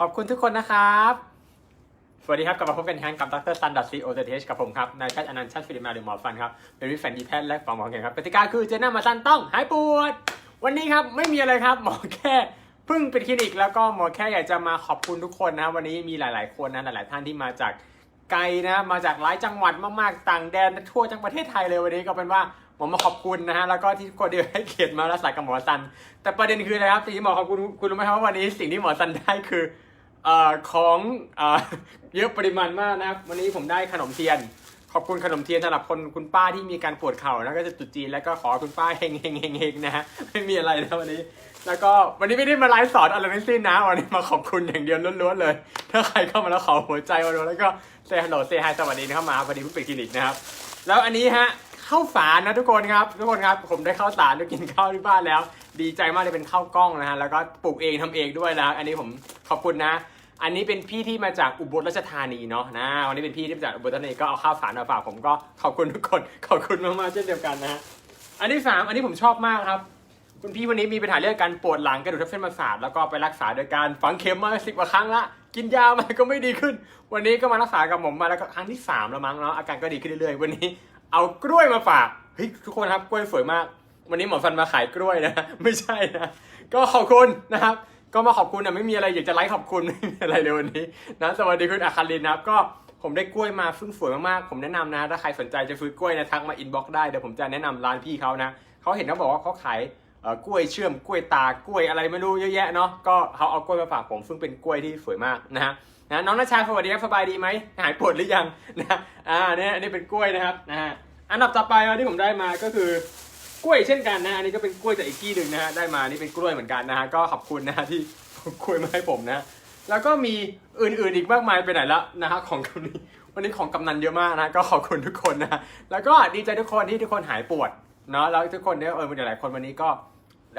ขอบคุณทุกคนนะครับ สวัสดีครับ กลับมาพบกันอีกครั้งกับดรซันดัสซีโอเทสกับผมครับ นายแพทย์อนันต์ชัดฟิลิมาหรือหมอฟันครับ เป็นวิแฟนดีแพทย์และฝังหมอแข่งครับกติกาคือเจน่ามาซันต้องหายปวด วันนี้ครับไม่มีอะไรครับหมอแค่เพิ่งเป็นคลินิก แล้วก็หมอแค่อยากจะมาขอบคุณทุกคนนะ วันนี้มีหลาย ๆ คนนะหลาย ๆ ท่านที่มาจากไกลนะ มาจากหลายจังหวัดมาก ๆ ต่างแดนทั่วจังประเทศไทยเลยวันนี้ก็เป็นว่าหมอมาขอบคุณนะฮะแล้วก็ที่กคนเดียวให้เกียรติมารักษากับหมอซัน แต่ประเด็นคืออะไรครับสิ่งที่หมอขอบคุณคุณรู้ไหมครับว่าวันนี้สิ่งที่หมอซันได้คือ อของเอ่อเยอะปริมาณมากนะครับ วันนี้ผมได้ขนมเทียน ขอบคุณขนมเทียนสำหรับคนคุณป้าที่มีการปวดเข่านะก็จะตรุดจีนแล้วก็ขอคุณป้าเฮงเฮงเฮงเฮงนะฮะไม่มีอะไรนะวันนี้ แล้วก็วันนี้ไม่ได้มาไลฟ์สอนอะไรทั้งสิ้นนะวันนี้มาขอบคุณอย่างเดียวล้วนๆเลย ถ้าใครเข้ามาแล้วขอหัวใจมาดูแล้วก็เซฮัลโหลเซฮายสวัสดีเข้ามาวันนี้เพิ่งปิดคลินิกนะครับแล้วอันนี้ฮะข้าวสารนะทุกคนครับทุกคนครับผมได้ข้าวสารได้กินข้าวที่บ้านแล้ว ดีใจมากเลยเป็นข้าวกล้องนะฮะแล้วก็ปลูกเองทำเองด้วยนะอันนี้ผมขอบคุณนะ อันนี้เป็นพี่ที่มาจากอุบลราชธานีเนาะนะวันนี้เป็นพี่ที่มาจากอุบลราชธานีก็เอาข้าวสารมาฝากผมก็ขอบคุณทุกคนขอบคุณมากๆเช่นเดียวกันนะฮะอันที่สามอันนี้ผมชอบมากครับ คุณพี่วันนี้มีปัญหาเรื่องการปวดหลังกระดูกทับเส้นประสาทแล้วก็ไปรักษาโดยการฝังเข็มมาสิบกว่าครั้งละกินยามาก็ไม่ดีขึ้น วันนี้ก็มารักษากับผมมาแล้วก็ครั้งที่สามแล้วมั้งเนาะอาการก็ดีขึ้นเรื่อยๆวันนี้ เอากล้วยมาฝากเฮ้ยทุกคนครับกล้วยสวยมาก วันนี้หมอฟันมาขายกล้วยนะ ไม่ใช่นะก็ขอบคุณนะครับ ก็มาขอบคุณนะไม่มีอะไรอยากจะไลฟ์ขอบคุณไม่มีอะไรเลยวันนี้นะสวัสดีคุณอาคารินนะครับก็ผมได้กล้วยมาซึ่งสวยมากๆ ผมแนะนำนะ ถ้าใครสนใจจะซื้อกล้วยนะทักมาอินบ็อกซ์ได้เดี๋ยวผมจะแนะนำร้านพี่เขานะเขาเห็นเขาบอกว่าเขาขายเอ่อกล้วยเชื่อมกล้วยตากล้วยอะไรไม่รู้เยอะแยะเนาะก็เขาเอากล้วยมาฝากผมซึ่งเป็นกล้วยที่สวยมากนะฮะนะน้องนัชชาสวัสดีครับสบายดีไหมหายปวดหรือยังนะอ่าเนี่ยนนี้เป็นกล้วยนะครับนะฮะอันดับต่อไปที่ผมได้มาก็คือ กล้วยเช่นกันนะอันนี้ก็เป็นกล้วยจากอีกที่หนึ่งนะฮะได้มานี่เป็นกล้วยเหมือนกันนะฮะก็ขอบคุณนะฮะที่กล้วยมาให้ผมนะแล้วก็มีอื่นๆอีกมากมายไปไหนละนะฮะของกำนันวันนี้ของกำนันเยอะมากนะก็ขอบคุณทุกคนนะแล้วก็ดีใจทุกคนที่ทุกคนหายปวดเนาะแล้วทุกคนเนี่ยเออหลายคนวันนี้ก็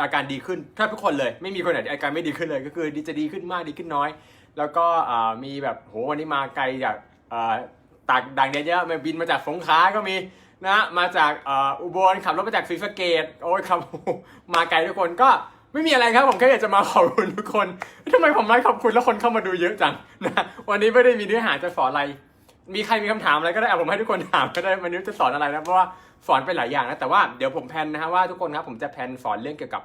อาการดีขึ้นแทบทุกคนเลยไม่มีคนไหนที่อาการไม่ดีขึ้นเลย ก็คือดีจะดีขึ้นมากดีขึ้นน้อย แล้วก็มีแบบโหวันนี้มาไกลจากตากดังเยอะๆมาบินมาจากสงขลาก็มี นะมาจากอุบลขับรถมาจากศรีสะเกดโอ้ยครับมาไกลทุกคนก็ไม่มีอะไรครับผมแค่อยากจะมาขอบคุณทุกคนทำไมผมไลฟ์ขอบคุณแล้วคนเข้ามาดูเยอะจังนะวันนี้ไม่ได้มีเนื้อหาจะสอนอะไร มีใครมีคำถามอะไรก็ได้เอาผมให้ทุกคนถามก็ได้วันนี้จะสอนอะไรนะเพราะว่าสอนไปหลายอย่างนะแต่ว่าเดี๋ยวผมแพนนะฮะว่าทุกคนครับผมจะแพนสอนเรื่องเกี่ยวกับ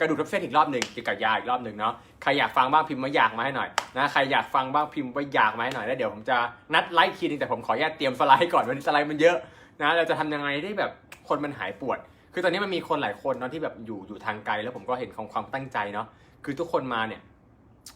กระดูกทับเส้นอีกรอบหนึ่งเกี่ยวกับยาอีกรอบหนึ่งเนาะใครอยากฟังบ้างพิมพ์มาอยากมาให้หน่อยนะใครอยากฟังบ้างพิมพ์ว่าอยากมาให้หน่อยแล้วเดี๋ยวผมจะนัดไลฟ์ทีนึงแต่ผมขออนุญาตเตรียมสไลด์ก่อนวันนี้สไลด์มันเยอะนะเราจะทำยังไงได้แบบคนมันหายปวด คือตอนนี้มันมีคนหลายคนเนาะที่แบบอยู่อยู่ทางไกลแล้วผมก็เห็นของความตั้งใจเนาะคือทุกคนมาเนี่ย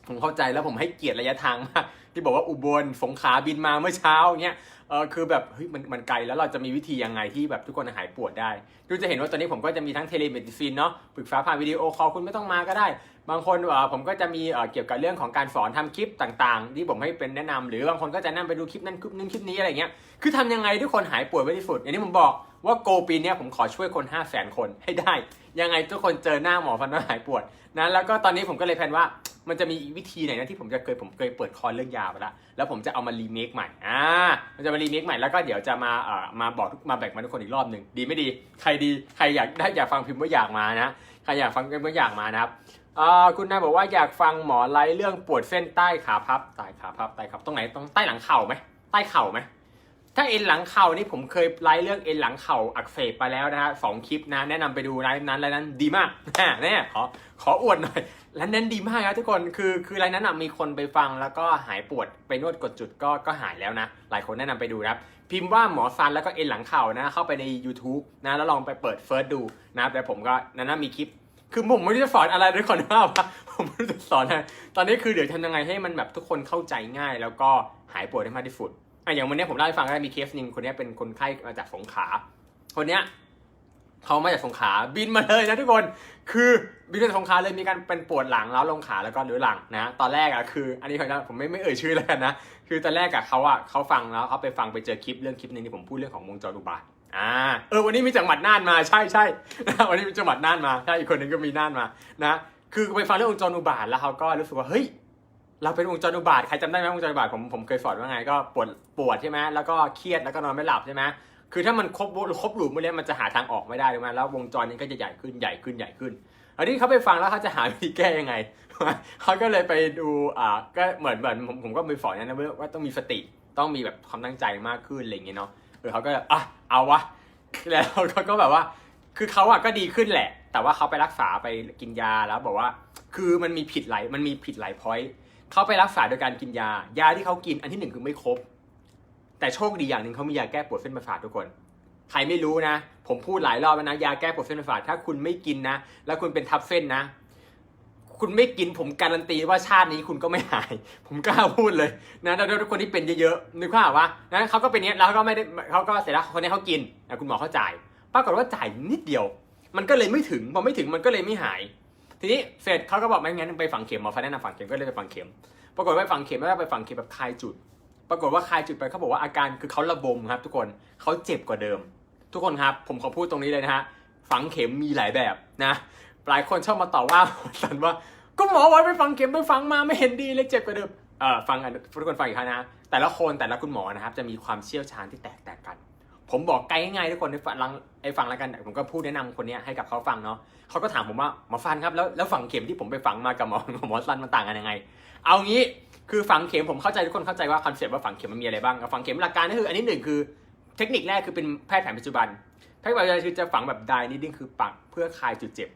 ผมเข้าใจแล้วผมให้เกียรติระยะทางมากที่บอกว่าอุบลสงขลาบินมาเมื่อเช้าเงี้ย เออคือแบบเฮ้ยมันมันไกลแล้วเราจะมีวิธียังไงที่แบบทุกคนหายปวดได้คุณจะเห็นว่าตอนนี้ผมก็จะมีทั้งเทเลเมดิซินเนาะปรึกษาผ่านวิดีโอคอลคุณไม่ต้องมาก็ได้ บางคนเออผมก็จะมีเออเกี่ยวกับเรื่องของการสอนทำคลิปต่างๆ ที่ผมให้เป็นแนะนำหรือบางคนก็จะนั่งไปดูคลิปนั้นคลิปนึงคลิปนี้อะไรเงี้ยคือทำยังไงทุกคนหายปวยไว้ที่สุดอย่างที่ผมบอกว่าโกปีนี้ผมขอช่วยคน 5 0 0 0 0 0 คนให้ได้ ยังไงทุกคนเจอหน้าหมอฟันแล้วหายปวดนะแล้วก็ตอนนี้ผมก็เลยแพลนว่ามันจะมีวิธีไหนนะที่ผมจะเคยผมเคยเปิดคอร์เรื่องยาไปแล้วแล้วผมจะเอามารีเมคใหม่อ่ามันจะมารีเมคใหม่แล้วก็เดี๋ยวจะมาเอ่อมาบอกมาแบ่งมาทุกคนอีกรอบหนึ่งดีไม่ดี ใครดีใครอยากได้อยากฟังพิมพ์ว่าอยากมานะใครอยากฟังพิมพ์ว่าอยากมานะครับอ่าคุณนายบอกว่าอยากฟังหมอไลฟ์เรื่องปวดเส้นใต้ขาพับใต้ขาพับใต้ขาตรงไหนตรงใต้หลังเข่าไหมใต้เข่าไหม ถ้าเอ็นหลังเข่านี่ผมเคยไลฟ์เรื่องเอ็นหลังเข่าอักเสบไปแล้วนะฮะสองคลิปนะ แนะนำไปดูไลฟ์นั้นไลฟ์นั้นดีมากแน่แน่ขอขออวดหน่อยไลฟ์นั้นดีมากครับทุกคนคือคือไลฟ์นั้นนะมีคนไปฟังแล้วก็หายปวดไปนวดกดจุดก็ก็หายแล้วนะ หลายคนแนะนำไปดูนะครับพิมพ์ว่าหมอฟันแล้วก็เอ็นหลังเข่านะเข้าไปใน YouTube นะแล้วลองไปเปิดเฟิร์สดูนะแต่ผมก็นั้นมีคลิปคือผมไม่รู้จะสอนอะไรด้วยก่อนว่าผมไม่รู้จะสอนอะไรตอนนี้คือเดี๋ยวทำยังไงให้มันแบบทุกคนเข้าใจง่าย แล้วก็หายปวดได้มากที่สุด อะอย่างวันนี้ผมเล่าให้ฟังก็มีเคสหนึ่งคนนี้เป็นคนไข้มาจากสงขลาคนเนี้ยเขามาจากสงขลาบินมาเลยนะทุกคน คือบินมาจากสงขลาเลยมีการเป็นปวดหลังแล้วลงขาแล้วก็เรื้อรังนะตอนแรกอะคือ อันนี้ขาจะผมไม่ไม่เอ่ยชื่อแล้วกันนะคือตอนแรกอะเขาอะเขาฟังแล้วเขาไปฟังไปเจอคลิปเรื่องคลิปหนึ่งที่ผมพูดเรื่องของวงจรอุบาทอ่าเออวันนี้มีจังหวัดน่านมาใช่ใช่วันนี้มีจังหวัดน่านมาใช่อีกคนหนึงก็มีน่านมานะคือไปฟังเรื่องวงจรอุบาทแล้วเขาก็รู้สึกว่าเฮ้ย เราเป็นวงจรอุบาทใครจำได้ไหมวงจรอุบาทผมผมเคยสอนว่าไงก็ปวดปวดใช่ไหมแล้วก็เครียดแล้วก็นอนไม่หลับใช่ไหมคือถ้ามันครบครบหลุมเมื่อนี้มันจะหาทางออกไม่ได้ถูกไหมแล้ววงจรนี้ก็จะใหญ่ขึ้นใหญ่ขึ้นใหญ่ขึ้นอันนี้เขาไปฟังแล้วเขาจะหาวิธีแก้ยังไงเขาก็เลยไปดูอ่าก็เหมือนเหมือนผมผมก็มีสอนนะว่าต้องมีสติต้องมีแบบความตั้งใจมากขึ้นอะไรอย่างเงี้ยเนาะเออเขาก็อะเอาวะแล้วเขาก็แบบว่า คือเขาอะก็ดีขึ้นแหละ แต่ว่าเขาไปรักษาไปกินยาแล้วบอกว่า คือมันมีผิดหลายมันมีผิดหลายพอยต์ เขาไปรักษาโดยการกินยา ยาที่เขากินอันที่หนึ่งคือไม่ครบ แต่โชคดีอย่างหนึ่งเขามียาแก้ปวดเส้นประสาททุกคน ใครไม่รู้นะ ผมพูดหลายรอบแล้วนะ ยาแก้ปวดเส้นประสาทถ้าคุณไม่กินนะ แล้วคุณเป็นทับเส้นนะ คุณไม่กินผมการันตีว่าชาตินี้คุณก็ไม่หาย ผมกล้าพูดเลยนะแล้วทุกคนที่เป็นเยอะๆนึกภาพว่านะเขาก็เป็นเนี้ยแล้วเขาก็ไม่ได้เขาก็เสร็จแล้วคนนี้เขากินนะคุณหมอเขาจ่าย ปรากฏว่าจ่ายนิดเดียว มันก็เลยไม่ถึงพอไม่ถึงมันก็เลยไม่หาย ทีนี้เสร็จเขาก็บอกไม่งั้นไปฝังเข็มหมอฟันแนะนำฝังเข็มก็เลยไปฝังเข็ม ปรากฏว่าไปฝังเข็มแล้วไปฝังเข็มแบบคลายจุด ปรากฏว่าคลายจุดไปเขาบอกว่าอาการคือเขาระบมครับ ทุกคนเขาเจ็บกว่าเดิม ทุกคนครับ ผมขอพูดตรงนี้เลยนะฮะฝังเข็มมีหลายแบบนะหลายคนชอบมาต่อว่าสันว่าก็หมอไว้ไปฝังเข็มไปฝังมาไม่เห็นดีเลยเจ็บกว่าเดิมเออฟังกันทุกคนฟังอีกครั้งนะแต่ละคนแต่ละคุณหมอนะครับจะมีความเชี่ยวชาญที่แตกต่างกัน ผมบอกไกลง่ายทุกคนให้ฟังไอ้ฟังแล้วกันผมก็พูดแนะนำคนนี้ให้กับเขาฟังเนาะเขาก็ถามผมว่าหมอฟันครับแล้วแล้วฝังเข็มที่ผมไปฝังมากับหมอหมอฟันมันต่างกันยังไง เอางี้คือฝังเข็มผมเข้าใจทุกคนเข้าใจว่าคอนเซ็ปต์ว่าฝังเข็มมันมีอะไรบ้างฝังเข็มหลักการก็คือ อันนี้หนึ่งคือเทคนิคแรกคือเป็นแพทย์แผนปัจจุบันแพทย์แผนปัจจุบันคือจะฝังแบบไดนิดดิ้งคือปักเพื่อคลายจุดเจ็บ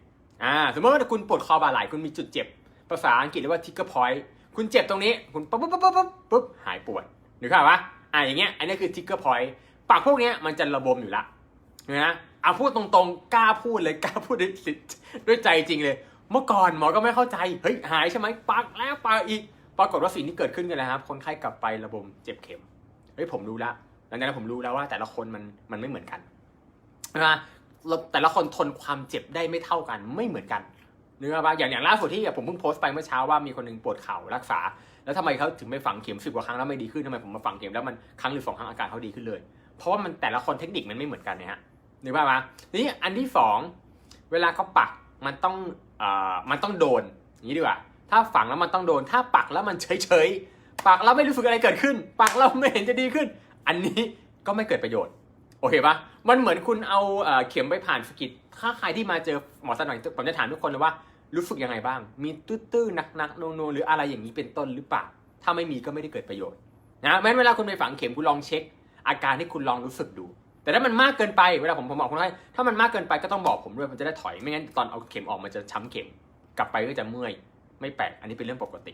อ่าสมมติว่าคุณปวดคอบ่าไหล่คุณมีจุดเจ็บ ภาษาอังกฤษเรียกว่า trigger point คุณเจ็บตรงนี้คุณปุ๊บปุ๊บปุ๊บปุ๊บปุ๊บหายปวดหรือครับว่าอ่าอย่างเงี้ยอันนี้คือ trigger point ปากพวกนี้มันจะระบมอยู่ละนะเอาพูดตรงๆกล้าพูดเลยกล้าพูดด้วยด้วยใจจริงเลย เมื่อก่อนหมอก็ไม่เข้าใจเฮ้ยหายใช่ไหมปักแล้วปักอีก ปรากฏว่าสิ่งที่เกิดขึ้นกันนะครับ คนไข้กลับไประบมเจ็บเข็มเฮ้ยผมรู้ละหลังจากนั้นผมรู้แล้วว่าแต่ละคนมันมันไม่เหมือนกันนะเราแต่ละคนทนความเจ็บได้ไม่เท่ากันไม่เหมือนกันเนึกอปะอย่างอย่างล่าสุดที่ผมเพิ่งโพสต์ไปเมื่อเช้าว่ามีคนหนึงปวดเข่ารักษา แล้วทำไมเขาถึงไม่ฝังเข็มสิบกว่าครั้งแล้วไม่ดีขึ้นทำไมผมมาฝังเข็มแล้วมันครั้งหรือสองครั้งอาการเขาดีขึ้นเลย เพราะว่ามันแต่ละคนเทคนิคมันไม่เหมือนกันนะฮะนึกภาพปะทีนี้อันที่สองเวลาเขาปักมันต้องเอ่อมันต้องโดนอย่างนี้ดีกว่าถ้าฝังแล้วมันต้องโดน ถ้าปักแล้วมันเฉยเฉยๆปักแล้วไม่รู้สึกอะไรเกิดขึ้น ปักแล้วไม่เห็นจะดีขึ้น อันนี้ก็ไม่เกิดประโยชน์ โอเคปะมันเหมือนคุณเอาเอ่อเข็มไปผ่านสกิดถ้าใครที่มาเจอหมอสันหน่อยผมจะถามทุกคนเลยว่ารู้สึกยังไงบ้าง มีตื้อๆหนักๆโนๆหรืออะไรอย่างนี้เป็นต้นหรือเปล่า ถ้าไม่มีก็ไม่ได้เกิดประโยชน์นะแม้เวลาคุณไปฝังเข็มคุณลองเช็ค อาการที่คุณลองรู้สึกดู แต่ถ้ามันมากเกินไปเวลาผมผมบอกคนไข้ถ้ามันมากเกินไปก็ต้องบอกผมด้วยมันจะได้ถอยไม่งั้นตอนเอาเข็มออกมันจะช้ำเข็ม กลับไปก็จะเมื่อยไม่แปลกอันนี้เป็นเรื่องปกติ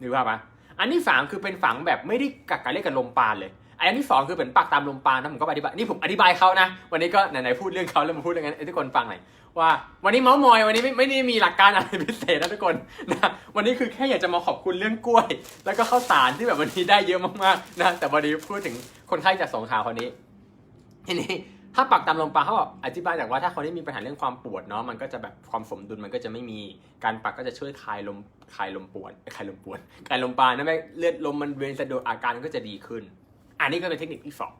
นึกภาพปะอันที่สามคือเป็นฝังแบบไม่ได้กักกันเล่นกกันลมปานเลย อันที่สองคือเป็นปักตามลมปานนะผมก็อธิบายนี่ผมอธิบายเขานะ วันนี้ก็ไหนๆพูดเรื่องเขาแล้วมาพูดเรื่องนั้นให้ทุกคนฟังหน่อยว่า วันนี้เมาส์มอยวันนี้ไม่ไม่ได้มีหลักการอะไรพิเศษนะทุกคนนะวันนี้คือแค่อยากจะมาขอบคุณเรื่องกล้วย แล้วก็ข้าวสารที่แบบวันนี้ได้เยอะมากๆนะแต่วันนี้พูดถึงคนไข้จากสงขลาคนนี้ทีนี้ถ้าปักตามลมปานเขาบอกอธิบายจากว่าถ้าคนที่มีปัญหาเรื่องความปวดเนาะมันก็จะแบบความสมดุลมันก็จะไม่มีการปักก็จะช่วยคลายลมคลายลมปวดคลายลมปวดคลายลมปานนั่นไม่เลือดลมมันเวียนสะดวกอาการก็จะดีขึ้น อันนี้ก็เป็นเทคนิคที่สอง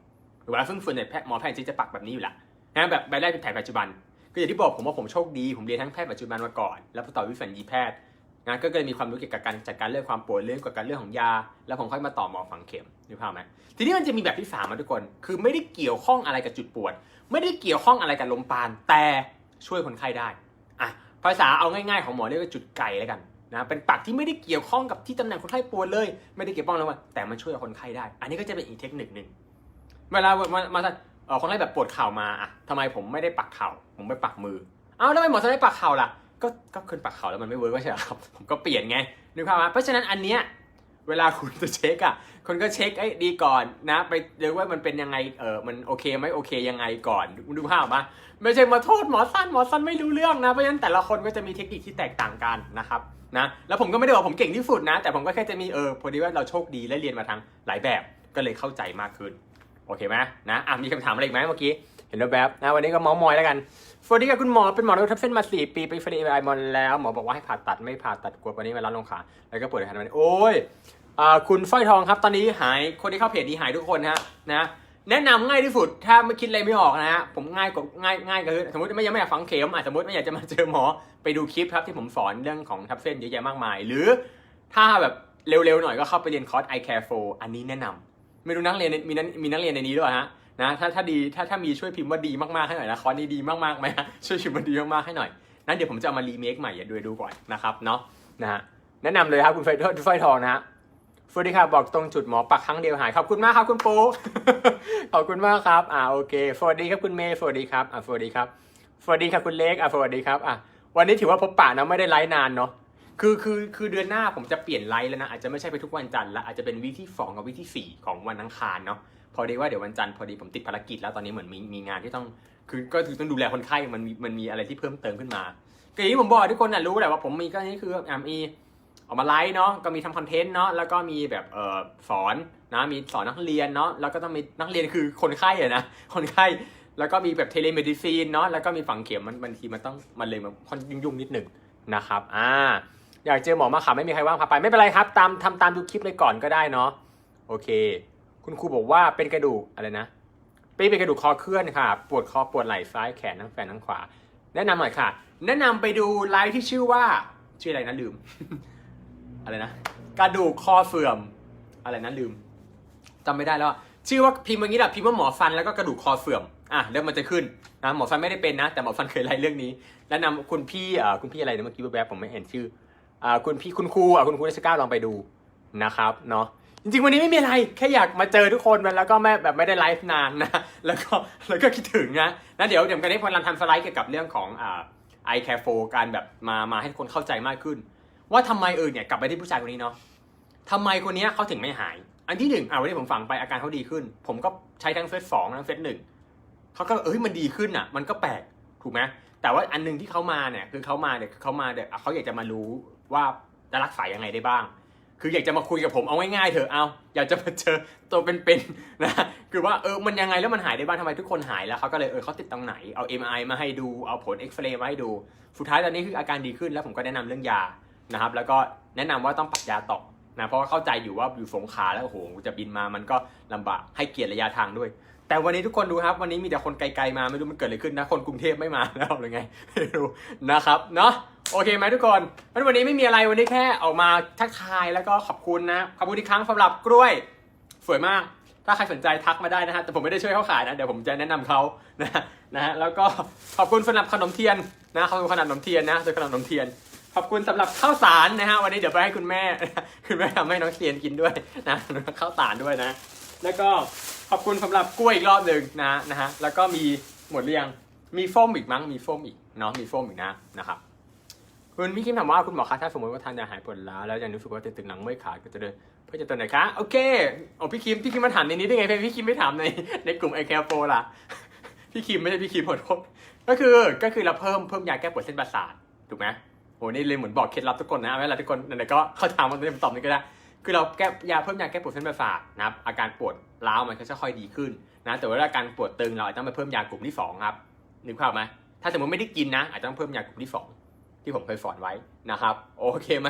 หรือว่าซึ่งส่วนใหญ่แพทย์หมอแพทย์จะปักแบบนี้อยู่ละนะแบบใบแรกเป็นแผนปัจจุบัน ก็อย่างที่บอกผมว่าผมโชคดีผมเรียนทั้งแพทย์ปัจจุบันมาก่อน แล้วพอต่อวิสัญญีแพทย์งานก็เลยมีความรู้เกี่ยวกับการจัดการเรื่องความปวดเรื่องกี่ยวกับเรื่องของยา แล้วผมค่อยมาต่อหมอฝังเข็มนึกภาพไหมทีนี้มันจะมีแบบที่สามมาทุกคน คือไม่ได้เกี่ยวข้องอะไรกับจุดปวด ไม่ได้เกี่ยวข้องอะไรกับลมปานแต่ช่วยคนไข้ได้อะภาษาเอาง่ายๆของหมอเรียกว่าจุดไก่แล้วกัน นะเป็นปักที่ไม่ได้เกี่ยวข้องกับที่ตำแหน่งคนไข้ปวดเลย ไม่ได้เกี่ยวข้องแล้วว่าแต่มันช่วยคนไข้ได้ อันนี้ก็จะเป็นอีกเทคนิคหนึ่งเวลามามาเออคนไข้แบบปวดเข่ามาอะทำไมผมไม่ได้ปักเข่า ผมไปปักมือเอาแล้วทำไมหมอจะได้ปักเข่าล่ะก็ก็คืนปักเข่าแล้วมันไม่เวิร์กไม่ใช่หรอครับผมก็เปลี่ยนไงนึกภาพว่าเพราะฉะนั้นอันเนี้ย เวลาคุณจะเช็คอะคนก็เช็คไอ้ดีก่อนนะ ไปดูว่ามันเป็นยังไงเออมันโอเคไหมโอเคยังไงก่อนดูภาพมาไม่ใช่มาโทษหมอสั้นหมอสั้นไม่รู้เรื่องนะเพราะฉะนั้นแต่ละคนก็จะมีเทคนิคที่แตกต่างกันนะครับนะแล้วผมก็ไม่ได้บอกผมเก่งที่สุดนะ แต่ผมก็แค่จะมีเออพอดีว่าเราโชคดีและเรียนมาทางหลายแบบก็เลยเข้าใจมากขึ้นโอเคไหมนะอะมีคำถามอะไรอีกไหมเมื่อกี้เห็นแบบนะวันนี้ก็เมาส์มอยแล้วกัน สวัสดีค่ะคุณหมอเป็นหมอโรทับเส้นมา 4 ปีไปฟรีไอมอนแล้วหมอบอกว่าให้ผ่าตัดไม่ผ่าตัดกลัววันนี้มาล้าลงขาแล้วก็ปวดหันมันโอ้ยอคุณสร้อยทองครับตอนนี้หายคนที่เข้าเพจนี้หายทุกคนฮะนะแนะนำง่ายที่สุดถ้าไม่คิดอะไรไม่ออกนะฮะผมง่ายกว่าง่ายง่ายก็คือสมมติไม่ยังไม่อยากฝังเข็มอะสมมติไม่อยากจะมาเจอหมอไปดูคลิปครับที่ผมสอนเรื่องของทับเส้นเยอะแยะมากมาย หรือถ้าแบบเร็วๆหน่อยก็เข้าไปเรียนคอร์ส i care for อันนี้แนะนำไม่รู้นักเรียนในมีนักมีนักเรียนในนี้ด้วยฮะ นะถ้าถ้าดีถ้าถ้ามีช่วยพิมพ์ว่าดีมากๆให้หน่อยนะคอร์สนี้ดีมากๆไหมช่วยพิมพ์ว่าดีมากๆให้หน่อยนั้นเดี๋ยวผมจะเอามารีเมคใหม่อย่าดูดูก่อนนะครับเนาะนะฮะแนะนำเลยครับคุณไฟทองไฟทองนะฮะสวัสดีครับบอกตรงจุดหมอปักครั้งเดียวหายขอบคุณมากครับคุณปูขอบคุณมากครับอ่าโอเคสวัสดีครับคุณเมย์สวัสดีครับอ่าสวัสดีครับสวัสดีครับคุณเล็กอ่าสวัสดีครับอะวันนี้ถือว่าพบปะนะไม่ได้ไลฟ์นานเนาะคือคือคือเดือนหน้าผมจะเปลี่ยนไลฟ์แล้วนะอาจจะไม่ใช่ไปทุกวันจันทร์ละอาจจะเป็นวีที่สองกับวีคที่สี่ของวันอังคารเนาะ พอดีว่าเดี๋ยววันจันทร์พอดีผมติดภารกิจแล้วตอนนี้เหมือนมีมีงานที่ต้องคือก็คือต้องดูแลคนไข้มันมีมันมีอะไรที่เพิ่มเติมขึ้นมาก็อย่างที่ผมบอกทุกคนน่ะรู้แหละว่าผมมีก็นี่คืออ่ามีออกมาไลฟ์เนาะก็มีทำคอนเทนต์เนาะแล้วก็มีแบบเออสอนนะมีสอนนักเรียนเนาะแล้วก็ต้องมีนักเรียนคือคนไข้อะนะคนไข้แล้วก็มีแบบเทเลเมดิซีนเนาะแล้วก็มีฝังเข็มมันบางทีมันต้องมันเลยมันค่อนยุ่งๆนิดหนึ่งนะครับอ่าอยากเจอหมอมาขาไม่มีใครว่างพาไปไม่เป็นไรครับ ตามทำตามดูคลิปเลยก่อนก็ได้เนาะโอเค คุณครูบอกว่าเป็นกระดูกอะไรนะปเป็นกระดูกคอเคลื่อนค่ะ ปวดคอปวดไหล่ซ้ายแขนทั้งแขนทั้งขวา แนะนำหน่อยค่ะ แนะนำไปดูไลฟ์ที่ชื่อว่า ชื่ออะไรนะลืม อะไรนะกระดูกคอเสื่อม อะไรนะลืมจำไม่ได้แล้วชื่อว่าพิมพ์อย่างนี้แหละพิมพ์ว่าหมอฟันแล้วก็กระดูกคอเสื่อมอะเริ่มมันจะขึ้นนะหมอฟันไม่ได้เป็นนะ แต่หมอฟันเคยไล่เรื่องนี้แนะนำคุณพี่อ่าคุณพี่อะไรนะเมื่อกี้แวบๆผมไม่เห็นชื่ออ่าคุณพี่คุณครูอะคุณครูรัชก้าลองไปดูนะครับเนาะ จริงๆวันนี้ไม่มีอะไรแค่อยากมาเจอทุกคนแล้วก็ไม่แบบไม่ได้ไลฟ์นานนะแล้วก็แล้วก็คิดถึงนะนะเดี๋ยวเดี๋ยวกันนี้พอรันทำสไลด์เกี่ยวกับเรื่องของอ่า i care for การแบบมามาให้คนเข้าใจมากขึ้น ว่าทำไมเออเนี่ยกลับไปที่ผู้ชายคนนี้เนาะทำไมคนเนี้ยเขาถึงไม่หาย อันที่หนึ่งอ่าวันนี้ผมฟังไปอาการเขาดีขึ้น ผมก็ใช้ทั้งเฟสสองทั้งเฟสหนึ่งเขาก็เอ้ยมันดีขึ้นอะ มันก็แปลกถูกไหมแต่ว่าอันหนึงที่เขามาเนี่ยคือเขามาเนี่ยเขามาเดี๋ยวเขาอยากจะมารู้ว่าจะรักษายังไงได้บ้าง คืออยากจะมาคุยกับผมเอาง่ายๆเถอะเอาอยากจะมาเจอตัวเป็นๆนะคือว่าเออมันยังไงแล้วมันหายได้บ้างทำไมทุกคนหายแล้วเขาก็เลยเออเขาติดตรงไหนเอา MRI มาให้ดูเอาผลเอ็กซเรย์มาให้ดู สุดท้ายตอนนี้คืออาการดีขึ้นแล้วผมก็แนะนำเรื่องยานะครับ แล้วก็แนะนำว่าต้องปรับยาต่อนะเพราะว่าเข้าใจอยู่ว่าอยู่สงขาแล้วโอ้โหจะบินมามันก็ลำบากให้เกียรติระยะทางด้วย แต่วันนี้ทุกคนดูครับ วันนี้มีแต่คนไกลๆมาไม่รู้มันเกิดอะไรขึ้นนะ คนกรุงเทพไม่มาแล้วหรือไงไม่รู้นะครับเนาะโอเคไหมทุกคนงั้นวันนี้ไม่มีอะไรวันนี้แค่ออกมาทักทายแล้วก็ขอบคุณนะขอบคุณอีกครั้งสำหรับกล้วยสวยมาก ถ้าใครสนใจทักมาได้นะฮะแต่ผมไม่ได้ช่วยเขาขายนะเดี๋ยวผมจะแนะนำเขานะนะฮะแล้วก็ขอบคุณสำหรับขนมเทียนนะขอบคุณขนมเทียนนะโดยขนมเทียนขอบคุณสำหรับข้าวสารนะฮะวันนี้เดี๋ยวไปให้คุณแม่ คุณแม่ทำให้น้องเทียนกินด้วยนะข้าวสารด้วยนะ แล้วก็ขอบคุณสำหรับกล้วยอีกรอบหนึ่งนะนะฮะแล้วก็มีหมดเรียงมีโฟมอีกมั้งมีโฟมอีกเนาะมีโฟมอีกนะนะครับคุณพี่คิมถามว่าคุณหมอคะถ้าสมมติว่าทานยาหายปวดล้าวแล้วยังรู้สึกว่าตึงๆหลังเมื่อยขาก็จะเดินเพื่อจะตัวไหนคะโอเคโอ้พี่คิมพี่คิมมาถามในนี้ได้ไงพี่คิมไม่ถามในในกลุ่มไอแคลโฟล่ะพี่คิมไม่ใช่พี่คิมขอโทษก็คือก็คือเราเพิ่มเพิ่มยาแก้ปวดเส้นประสาทถูกไหมโหนี่เลยเหมือนบอกเคล็ดลับทุกคนนะเวลาทุกคนไหนๆก็เขาถามมาตอบนี่ก็ได้ คือเราแก้ยาเพิ่มยาแก้ปวดเส้นประสาทนะครับอาการปวดร้าวมันก็จะค่อยดีขึ้นนะแต่ว่าอาการปวดตึงเราอาจจะต้องไปเพิ่มยากลุ่มที่สองครับนึกภาพไหมถ้าสมมติไม่ได้กินนะ อาจจะต้องเพิ่มยากลุ่มที่สองที่ผมเคยสอนไว้นะครับโอเคไหม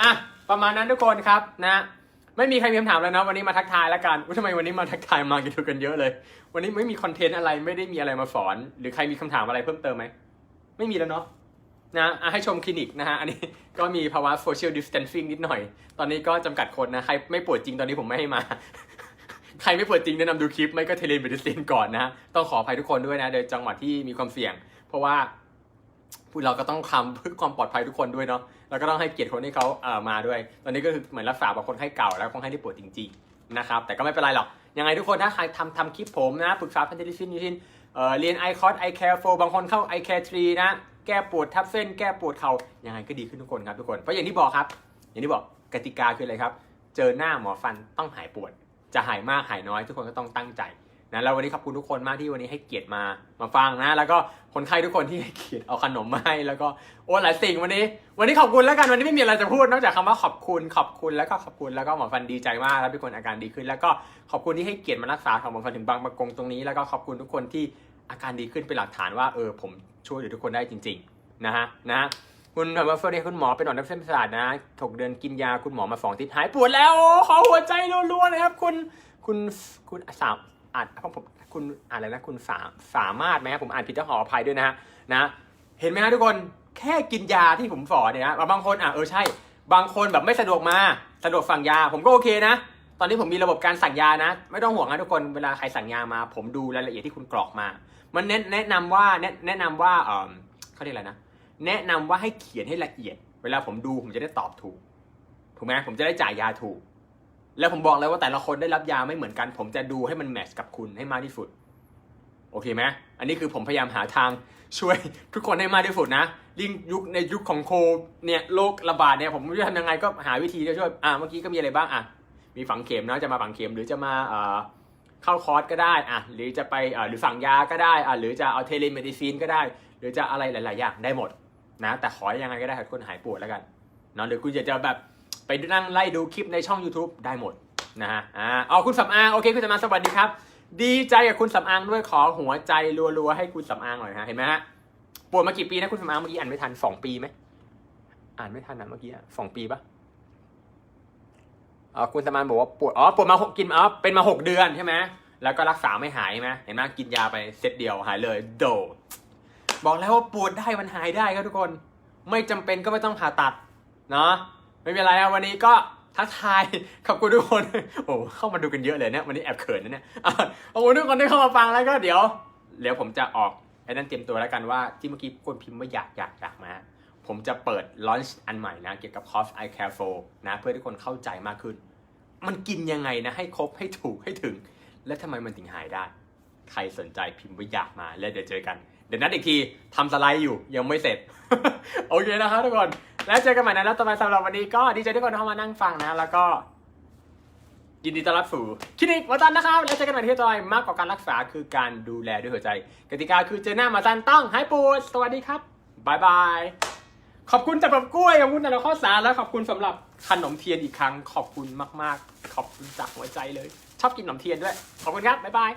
อะประมาณนั้นทุกคนครับนะไม่มีใครมีคำถามแล้วนะวันนี้มาทักทายแล้วกันอุ๊ยทำไมวันนี้มาทักทายมากันดูกันเยอะเลย วันนี้ไม่มีคอนเทนต์อะไรไม่ได้มีอะไรมาสอน หรือใครมีคำถามอะไรเพิ่มเติมไหมไม่มีแล้วเนาะ นะให้ชมคลินิกนะฮะ อันนี้ก็มีภาวะ social distancing นิดหน่อย ตอนนี้ก็จำกัดคนนะ ใครไม่ปวดจริงตอนนี้ผมไม่ให้มา ใครไม่ปวดจริงแนะนำดูคลิป ไม่ก็เทเลเมดิซินก่อนนะ ต้องขออภัยทุกคนด้วยนะโดยจังหวัดที่มีความเสี่ยง เพราะว่าพวกเราก็ต้องทำเพื่อความปลอดภัยทุกคนด้วยเนาะ แล้วก็ต้องให้เกียรติคนที่เขาเอ่อมาด้วย ตอนนี้ก็คือเหมือนรักษาแบบคนไข้เก่าแล้วคนไข้ที่ปวดจริงๆนะครับ แต่ก็ไม่เป็นไรหรอก ยังไงทุกคนถ้าใครทำทำคลิปผมนะ ปรึกษาพันธลิซินยูทินเอ่อเรียน i c o s i care 4บางคนเข้า i care 3นะ แก้ปวดทับเส้น แก้ปวดเข่ายังไงก็ดีขึ้นทุกคนครับทุกคนเพราะอย่างที่บอกครับ อย่างที่บอกกติกาคืออะไรครับ เจอหน้าหมอฟันต้องหายปวด จะหายมากหายน้อย ทุกคนก็ต้องตั้งใจนะแล้ววันนี้ขอบคุณทุกคนมากที่วันนี้ให้เกียรติมามาฟังนะ แล้วก็คนไข้ทุกคนที่ให้เกียรติเอาขนมมาให้แล้วก็โอ้หลายสิ่งวันนี้ วันนี้ขอบคุณแล้วกันวันนี้ไม่มีอะไรจะพูดนอกจากคำว่าขอบคุณขอบคุณแล้วก็ขอบคุณแล้วก็หมอฟันดีใจมากแล้วทุกคนอาการดีขึ้น แล้วก็ขอบคุณที่ให้เกียรติมารักษาของหมอฟันถึงบางประกงตรงนี้แล้วก็ขอบคุณทุกคนที่ อาการดีขึ้นเป็นหลักฐานว่าเออผมช่วยเหลือทุกคนได้จริง ๆ นะฮะนะคุณแบบว่าเฟอร์เรคุณหมอเป็นหนอนทับเส้นประสาทนะถกเดือนกินยาคุณหมอมาสองทิตย์หายปวดแล้วโอ้ขอหัวใจรัวๆเลยครับ คุณคุณคุณสามอ่านผมคุณอ่านอะไรนะคุณสาสามารถไหมครับผมอ่านผิดต้องขออภัยด้วยนะฮะนะเห็นไหมฮะทุกคนแค่กินยาที่ผมสอนเนี่ยนะบางคนอะเออใช่ บางคนแบบไม่สะดวกมาสะดวกสั่งยา ผมก็โอเคนะ ตอนนี้ผมมีระบบการสั่งยานะ ไม่ต้องห่วงนะทุกคนเวลาใครสั่งยามา ผมดูรายละเอียดที่คุณกรอกมา มันแนะแนะนำว่าแนะแนะนำว่าเออเขาเรียกอะไรนะ แนะนำว่าให้เขียนให้ละเอียด เวลาผมดูผมจะได้ตอบถูกถูกไหมผมจะได้จ่ายยาถูก แล้วผมบอกเลยว่าแต่ละคนได้รับยาไม่เหมือนกัน ผมจะดูให้มันแมทช์กับคุณให้มากที่สุดโอเคไหมอันนี้คือผมพยายามหาทางช่วยทุกคนให้มากที่สุดนะยิ่งยุคในยุคของโคเนี่ยโรคระบาดเนี่ยผมไม่รู้จะทำยังไงก็หาวิธีจะช่วยอะเมื่อกี้ก็มีอะไรบ้างอะ มีฝังเข็มนะจะมาฝังเข็มหรือจะมาเข้าคอร์สก็ได้อะหรือจะไปหรือฝังยาก็ได้อะหรือจะเอาเทเลเมดิซีนก็ได้ หรือจะอะไรหลาย ๆ อย่างได้หมดนะแต่ขอยังไงก็ได้ให้คนหายปวดแล้วกันเนาะหรือคุณอยากจะแบบไปนั่งไล่ดูคลิปในช่อง YouTube ได้หมดนะฮะอ่าเอาคุณสำอางโอเคคุณสำอางสวัสดีครับ ดีใจกับคุณสำอางด้วยขอหัวใจรัวๆให้คุณสำอางหน่อยฮะเห็นไหมฮะปวดมากี่ปีนะคุณสำอางเมื่อกี้อ่านไม่ทันสองปีไหมอ่านไม่ทันนะเมื่อกี้สองปีปะ อ๋อคุณสำอางบอกว่าปวดอ๋อปวดมาหกกินอ๋อเป็นมาหกเดือนใช่ไหมแล้วก็รักษาไม่หายใช่ไหมเห็นไหมกินยาไปเซตเดียวหายเลยโดบอกแล้วว่าปวดได้มันหายได้ครับทุกคน ไม่จำเป็นก็ไม่ต้องผ่าตัดเนาะไม่เป็นไรนะวันนี้ก็ทักทายขอบคุณทุกคน โอ้เข้ามาดูกันเยอะเลยเนี่ยวันนี้แอบเขินนะเนี่ยขอบคุณทุกคนที่เข้ามาฟังแล้วก็เดี๋ยวเดี๋ยวผมจะออกไอ้นั่นเตรียมตัวแล้วกันว่าที่เมื่อกี้คนพิมพ์ว่าอยากอยากอยากมา ผมจะเปิดลอนช์อันใหม่นะ เกี่ยวกับ Cost I Care for นะ เพื่อให้ทุกคนเข้าใจมากขึ้น มันกินยังไงนะให้ครบให้ถูกให้ถึง และทำไมมันถึงหายได้ ใครสนใจพิมพ์ว่าอยากมาแล้วเดี๋ยวเจอกัน เดี๋ยวนัดอีกทีทำสไลด์อยู่ยังไม่เสร็จ โอเคนะครับทุกคน แล้วเจอกันใหม่ในนัดต่อไปสำหรับวันนี้ก็ดีใจที่ทุกคนเข้ามานั่งฟังนะ แล้วก็ยินดีต้อนรับสู่คลินิกวัตันนะครับ แล้วเจอกันใหม่ที่ต่อไปมากกว่าการรักษาคือการดูแลด้วยหัวใจ กติกาคือเจอหน้ามาตันต้องหายปวดสวัสดีครับบายบาย ขอบคุณสำหรับกล้วยขอบคุณสำหรับข้าวสารและขอบคุณสำหรับขนมเทียนอีกครั้ง ขอบคุณมาก ๆ ขอบคุณจากหัวใจเลย ชอบกินขนมเทียนด้วย ขอบคุณครับ บ๊ายบาย